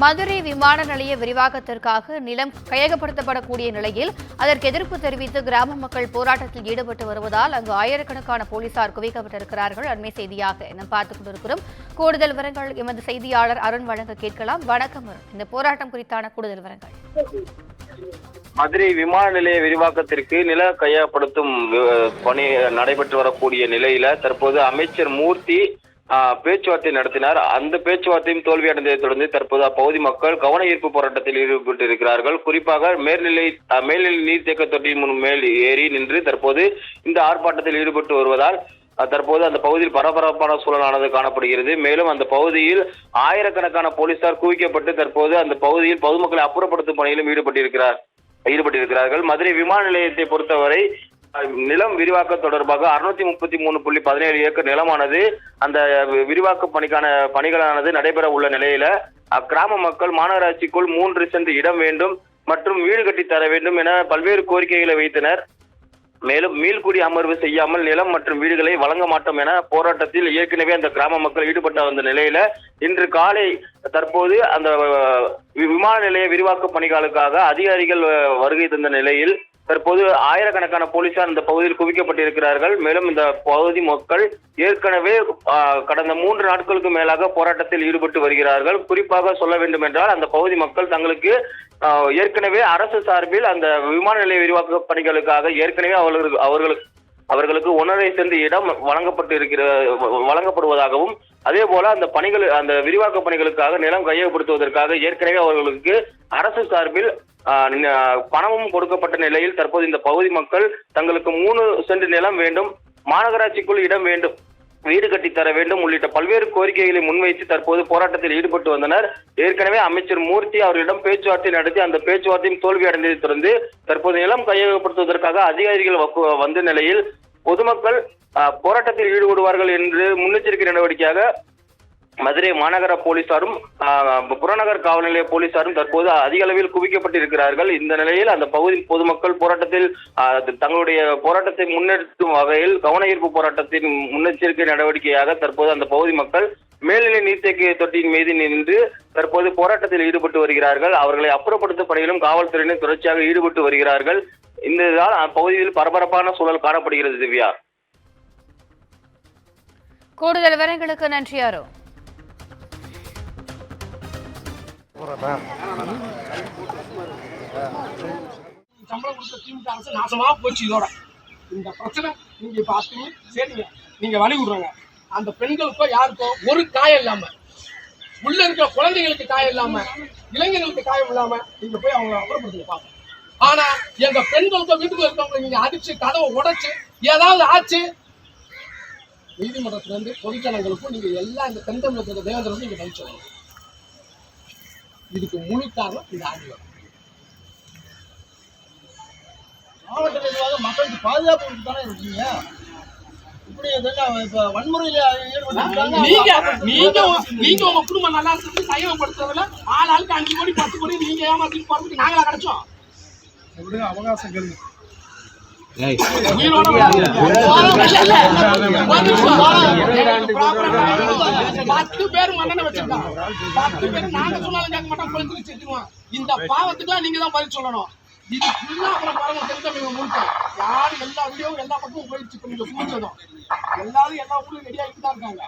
மதுரை விமான நிலைய விரிவாக்கத்திற்காக நிலம் கையகப்படுத்தப்படக்கூடிய நிலையில் அதற்கு எதிர்ப்பு தெரிவித்து கிராம மக்கள் போராட்டத்தில் ஈடுபட்டு வருவதால் அங்கு ஆயிரக்கணக்கான போலீசார் குவிக்கப்பட்டிருக்கிறார்கள். அண்மை செய்தியாக நாம் பார்த்துக் கொண்டிருக்கிறோம். கூடுதல் விவரங்கள் எமது செய்தியாளர் அருண் வழங்க கேட்கலாம். வணக்கம் அருண். இந்த போராட்டம் குறித்தான கூடுதல் விவரங்கள். மதுரை விமான நிலைய விரிவாக்கத்திற்கு நில கையகப்படுத்தும் பணி நடைபெற்று வரக்கூடிய நிலையில தற்போது அமைச்சர் மூர்த்தி பேச்சுவார்த்தை நடத்தினார். அந்த பேச்சுவார்த்தையும் தோல்வியடைந்ததை தொடர்ந்து தற்போது அப்பகுதி மக்கள் கவன ஈர்ப்பு போராட்டத்தில் ஈடுபட்டு இருக்கிறார்கள் குறிப்பாக மேல்நிலை மேல்நிலை நீர்த்தேக்க தொட்டியின் முன் மேல் ஏறி நின்று தற்போது இந்த ஆர்ப்பாட்டத்தில் ஈடுபட்டு வருவதால் தற்போது அந்த பகுதியில் பரபரப்பான சூழலானது காணப்படுகிறது. மேலும் அந்த பகுதியில் ஆயிரக்கணக்கான போலீசார் குவிக்கப்பட்டு தற்போது அந்த பகுதியில் பொதுமக்களை அப்புறப்படுத்தும் பணியிலும் ஈடுபட்டிருக்கிறார் ஈடுபட்டிருக்கிறார்கள். மதுரை விமான நிலையத்தை பொறுத்தவரை நிலம் விரிவாக்கம் தொடர்பாக அறுநூத்தி முப்பத்தி மூணு புள்ளி பதினேழு ஏக்கர் நிலமானது அந்த வி- விரிவாக்க பணிக்கான பணிகளானது நடைபெற உள்ள நிலையில அக்கிராம மக்கள் மாநகராட்சிக்குள் மூன்று சென்ட் இடம் வேண்டும் மற்றும் வீடு கட்டி தர வேண்டும் என பல்வேறு கோரிக்கைகளை வைத்தனர். மேலும் மீள்குடி அமர்வு செய்யாமல் நிலம் மற்றும் வீடுகளை வழங்க மாட்டோம் என போராட்டத்தில் ஏற்கனவே அந்த கிராம மக்கள் ஈடுபட்ட வந்த நிலையில இன்று காலை தற்போது அந்த வி- விமான நிலைய விரிவாக்க பணிகளுக்காக அதிகாரிகள் வருகை தந்த நிலையில் தற்போது ஆயிரக்கணக்கான போலீசார் இந்த பகுதியில் குவிக்கப்பட்டிருக்கிறார்கள். மேலும் இந்த பகுதி மக்கள் ஏற்கனவே கடந்த மூன்று நாட்களுக்கு மேலாக போராட்டத்தில் ஈடுபட்டு வருகிறார்கள். குறிப்பாக சொல்ல வேண்டும் என்றால் அந்த பகுதி மக்கள் தங்களுக்கு ஏற்கனவே அரசு சார்பில் அந்த விமான நிலைய விரிவாக்க பணிகளுக்காக ஏற்கனவே அவர்களுக்கு அவர்களுக்கு அவர்களுக்கு ஒன்றரை சென்று இடம் வழங்கப்பட்டு இருக்கிற வழங்கப்படுவதாகவும் அதே போல அந்த பணிகள் அந்த விரிவாக்க பணிகளுக்காக நிலம் கையகப்படுத்துவதற்காக ஏற்கனவே அவர்களுக்கு அரசு சார்பில் பணமும் கொடுக்கப்பட்ட நிலையில் தற்போது இந்த பகுதி மக்கள் தங்களுக்கு மூணு சென்ட் நிலம் வேண்டும் மாநகராட்சிக்குள் இடம் வேண்டும். வீடு கட்டி தர வேண்டும் உள்ளிட்ட பல்வேறு கோரிக்கைகளை முன்வைத்து தற்போது போராட்டத்தில் ஈடுபட்டு வந்தனர். ஏற்கனவே அமைச்சர் மூர்த்தி அவர்களிடம் பேச்சுவார்த்தை நடத்தி அந்த பேச்சுவார்த்தையும் தோல்வி அடைந்ததை தொடர்ந்து தற்போது நிலம் கையகப்படுத்துவதற்காக அதிகாரிகள் வந்த நிலையில் பொதுமக்கள் போராட்டத்தில் ஈடுபடுவார்கள் என்று முன்னெச்சரிக்கை நடவடிக்கையாக மதுரை மாநகர போலீசாரும் புறநகர் காவல் நிலைய போலீசாரும் தற்போது அதிக அளவில் குவிக்கப்பட்டிருக்கிறார்கள். இந்த நிலையில் அந்த பகுதி பொதுமக்கள் போராட்டத்தில் தங்களுடைய போராட்டத்தை முன்னெடுக்கும் வகையில் கவன ஈர்ப்பு போராட்டத்தின் முன்னெச்சரிக்கை நடவடிக்கையாக தற்போது அந்த பகுதி மக்கள் மேல்நிலை நீர்த்தேக்க தொட்டியின் மீது நின்று தற்போது போராட்டத்தில் ஈடுபட்டு வருகிறார்கள். அவர்களை அப்புறப்படுத்தும் பணியிலும் காவல்துறையினர் தொடர்ச்சியாக ஈடுபட்டு வருகிறார்கள். இந்த இதால் அப்பகுதியில் பரபரப்பான சூழல் காணப்படுகிறது திவ்யா. கூடுதல் விவரங்களுக்கு நன்றி அருண். சம்பளம் கொடுத்த திமுக அரசு நாசமா போச்சு இதோட. இந்த பிரச்சனை நீங்க இப்ப சரிங்க நீங்க வழி விடுறாங்க. அந்த பெண்களுக்கோ யாருக்கோ ஒரு காயம் இல்லாம உள்ள இருக்கிற குழந்தைகளுக்கு காயம் இல்லாம இளைஞர்களுக்கு காயம் இல்லாம நீங்க போய் அவங்க அப்புறப்படுத்துங்க பார்ப்போம் ஆனா எங்க பெண்களுக்கோ வீட்டுக்கு இருக்கவங்க நீங்க அடிச்சு கதவை உடைச்சு ஏதாவது ஆச்சு? நீதிமன்றத்துல இருந்து பொதுஜனங்களுக்கும் நீங்க எல்லா இந்த தென் தமிழகத்துல தேவேந்திரனும் நீங்க பதில் சொல்லணும். இதுக்கு முழு காரணம் இந்த ஆங்கிலம். மாவட்ட நிர்வாகம் மக்களுக்கு பாதுகாப்பு கொடுத்து தானே இருக்கீங்க? இப்படி இதெல்லாம் இப்ப வன்முறையில நீங்க நீங்க நீங்க உங்க குடும்பம் நல்லா இருக்கு கையகப்படுத்துறதுல ஆள் ஆளுக்கு அஞ்சு கோடி பத்து கோடி நீங்க ஏமாத்தி போறதுக்கு நாங்களா கிடைச்சோம். அவகாசம் கேள்வி பத்து பேர் மன்னனை வச்சிருக்காங்க பத்து பேர் நாங்க சொன்னாலும் கேட்க மாட்டோம் கொளுத்து வச்சிருக்கோம் இந்த பாவத்துக்குலாம் நீங்க தான் பதில் சொல்லணும். இது ஃபுல்லா அப்புறம் பாருங்க தெரிஞ்சவங்க முழுக்க யாரு எல்லா வீடியோவும் எல்லா பக்கமும் போயிடுச்சு இப்ப நீங்க எல்லாரும் எல்லா ஊர்லயும் ரெடி தான் இருக்காங்க.